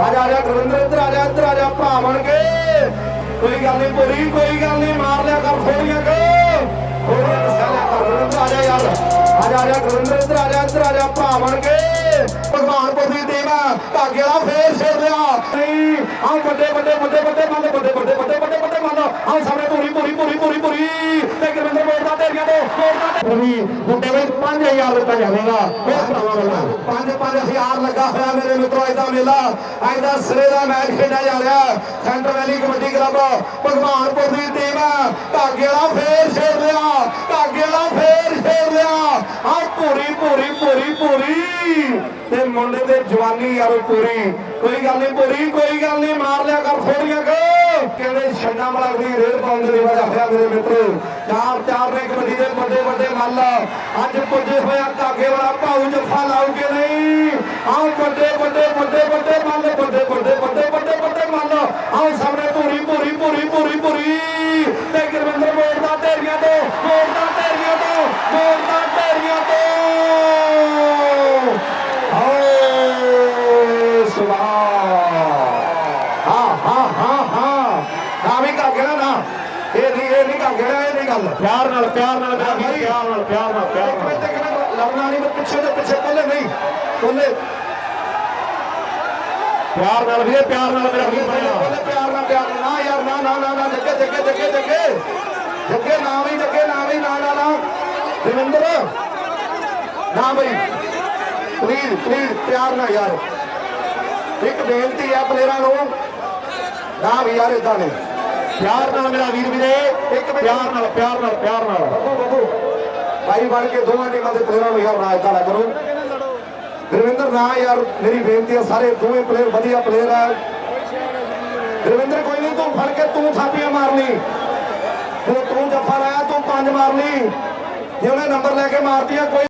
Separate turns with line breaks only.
ਆ ਜਾ ਆ ਜਾ ਗੁਰਵਿੰਦਰ ਇੱਧਰ ਆ ਜਾ ਇੱਧਰ ਆ ਜਾ ਭਰਾ ਬਣ ਕੇ। ਕੋਈ ਗੱਲ ਨਹੀਂ ਪੂਰੀ ਕੋਈ ਗੱਲ ਨਹੀਂ ਮਾਰ ਲਿਆ ਕਰ ਥੋੜੀਆਂ ਕੇ। ਥੋੜੀਆਂ ਕਸਾ ਲਿਆ ਕਰ ਗੁਰਵਿੰਦਰ ਆ ਜਾ ਯਾਰ। ਆ ਜਾ ਆ ਜਾ ਗੁਰਵਿੰਦਰ ਇੱਧਰ ਆ ਜਾ ਇੱਧਰ ਆ ਜਾ ਭਰਾ ਬਣ ਕੇ। ਭਗਵਾਨਪੁਰ ਦੀ ਟੀਮ ਆ ਧਾਗੇ ਵਾਲਾ ਫੇਰ ਛੇੜ ਲਿਆ। ਨਹੀਂ ਆ ਵੱਡੇ ਵੱਡੇ ਵੱਡੇ ਵੱਡੇ ਮੰਨ ਵੱਡੇ ਵੱਡੇ ਵੱਡੇ ਵੱਡੇ ਵੱਡੇ ਮੰਨ ਆ ਸਾਹਮਣੇ ਪੂਰੀ ਪੂਰੀ ਪੂਰੀ ਪੂਰੀ ਪੂਰੀ ਤੇ ਗੁਰਵਿੰਦਰ ਮੋੜਦਾ ਢੇਰੀਆਂ ਤੋਂ ਮੋੜਦਾ
ਪੂਰੀ ਮੁੰਡੇ ਵਿੱਚ 5000 ਦਿੱਤਾ ਜਾਵੇਗਾ। ਇਹ ਭਰਾਵਾਂ ਵੱਲੋਂ।
ਪੰਜ ਪੰਜ ਹਜ਼ਾਰ ਲੱਗਾ ਹੋਇਆ ਮੇਰੇ ਮਿੱਤਰੋ ਇਹਦਾ ਮੇਲਾ, ਅੱਜ ਦਾ ਸਿਰੇ ਦਾ ਮੈਚ ਖੇਡਿਆ ਜਾ ਰਿਹਾ। Centre valley kabaddi club, Bhagwanpur ਦੀ ਟੀਮ, ਧਾਗੇ ਵਾਲਾ ਫੇਰ ਛੇੜ ਲਿਆ, ਧਾਗੇ ਵਾਲਾ ਫੇਰ ਛੇੜ ਲਿਆ। ਆ ਪੂਰੀ ਪੂਰੀ ਪੂਰੀ ਪੂਰੀ ਤੇ ਮੁੰਡੇ ਦੇ ਜਵਾਨੀ ਯਾਰ ਪੂਰੀ। ਕੋਈ ਗੱਲ ਨਹੀਂ ਪੂਰੀ ਕੋਈ ਗੱਲ ਨਹੀਂ, ਮਾਰ ਲਿਆ ਕਰ ਥੋੜੀਆਂ ਕੁ ਕਹਿੰਦੇ ਛੰਡਾ ਮਲਕ ਦੀ ਪਾਉਣ ਦੇ ਲਈ ਹੋਇਆ ਮੇਰੇ ਮਿੱਤਰੋ। ਚਾਰ ਚਾਰ ਨੇ ਕਬੱਡੀ ਦੇ ਵੱਡੇ ਵੱਡੇ ਮੱਲ। ਅੱਜ ਪੁੱਜੇ ਹੋਇਆ ਧਾਗੇ ਵਾਲਾ ਭਾਊ ਜੱਫਾ ਲਾਉਗੇ ਨਹੀਂ ਆਹ ਵੱਡੇ ਵੱਡੇ ਵੱਡੇ ਵੱਡੇ ਮੱਲ ਵੱਡੇ ਵੱਡੇ ਵੱਡੇ ਵੱਡੇ ਵੱਡੇ ਮੱਲ ਆਹ ਸਾਹਮਣੇ ਪੂਰੀ ਪੂਰੀ ਪੂਰੀ ਪੂਰੀ ਪੂਰੀ ਤੇ ਗੁਰਵਿੰਦਰ ਮੋੜਦਾ ਢੇਰੀਆਂ ਤੋਂ ਮੋੜਦਾ ਢੇਰੀਆਂ ਤੋਂ ਮੋੜਦਾ ਢੇਰੀਆਂ ਤੋਂ ਓ ਸੁਭਾਨ ਹਾਂ ਹਾਂ ਹਾਂ ਹਾਂ ਨਾ ਵੀ ਕਾਗੇ ਨਾ ਨਾ ਇਹ ਨਹੀਂ ਕਾਗੇ ਨਾ ਇਹ ਨਹੀਂ ਗੱਲ।
ਪਿਆਰ ਨਾਲ ਪਿਆਰ ਨਾਲ ਪਿਆਰ ਨਾਲ ਪਿਆਰ ਨਾਲ ਪਿਆਰ ਨਾਲ
ਲੜਨਾ ਨਹੀਂ ਪਿੱਛੇ ਦੇ ਪਿੱਛੇ ਕੋਲੇ ਨਹੀਂ ਕੋਲੇ
ਪਿਆਰ ਨਾਲ ਵੀਰੇ ਪਿਆਰ ਨਾਲ ਮੇਰਾ ਵੀਰ ਬਣਿਆ।
ਪਿਆਰ ਨਾਲ ਪਿਆਰ। ਨਾ ਯਾਰ ਨਾ ਨਾ ਨਾ ਜੱਗੇ ਜੱਗੇ ਜੱਗੇ ਜੱਗੇ। ਜੱਗੇ ਨਾ ਵੀ ਜੱਗੇ ਨਾ ਵੀ ਨਾ ਨਾ ਨਾ। ਰਵਿੰਦਰ। ਨਾ ਬਈ। ਪਲੀਜ਼ ਪਲੀਜ਼ ਪਿਆਰ ਨਾਲ ਯਾਰ। ਇੱਕ ਬੇਨਤੀ ਹੈ ਪਲੇਅਰਾਂ ਨੂੰ। ਨਾ ਵੀ ਯਾਰ ਇਦਾਂ ਨਹੀਂ
ਪਿਆਰ ਨਾਲ ਮੇਰਾ ਵੀਰ ਵੀਰੇ,
ਇੱਕ
ਪਿਆਰ ਨਾਲ ਪਿਆਰ ਨਾਲ ਪਿਆਰ ਨਾਲ।
ਬੱਬੂ ਬੱਬੂ। ਭਾਈ ਬਣ ਕੇ ਦੋਵਾਂ ਟੀਮਾਂ ਦੇ ਪਲੇਅਰਾਂ ਨੂੰ ਯਾਰ ਰਾਜ ਨਾ ਕਰੋ। ਗੁਰਵਿੰਦਰ ਨਾ ਯਾਰ, ਮੇਰੀ ਬੇਨਤੀ ਹੈ ਸਾਰੇ ਦੋਵੇਂ ਪਲੇਅਰ ਵਧੀਆ ਪਲੇਅਰ ਹੈ ਗੁਰਵਿੰਦਰ ਕੋਈ ਨਹੀਂ, ਤੂੰ ਫੜ ਕੇ, ਤੂੰ ਥਾਪੀਆਂ ਮਾਰਨੀ। ਲਈ ਜਦੋਂ ਤੂੰ ਜੱਫਾ ਲਾਇਆ, ਤੂੰ ਪੰਜ ਮਾਰਨੀ। ਜੇ ਉਹਨੇ ਨੰਬਰ ਲੈ ਕੇ ਮਾਰਤੀਆਂ ਕੋਈ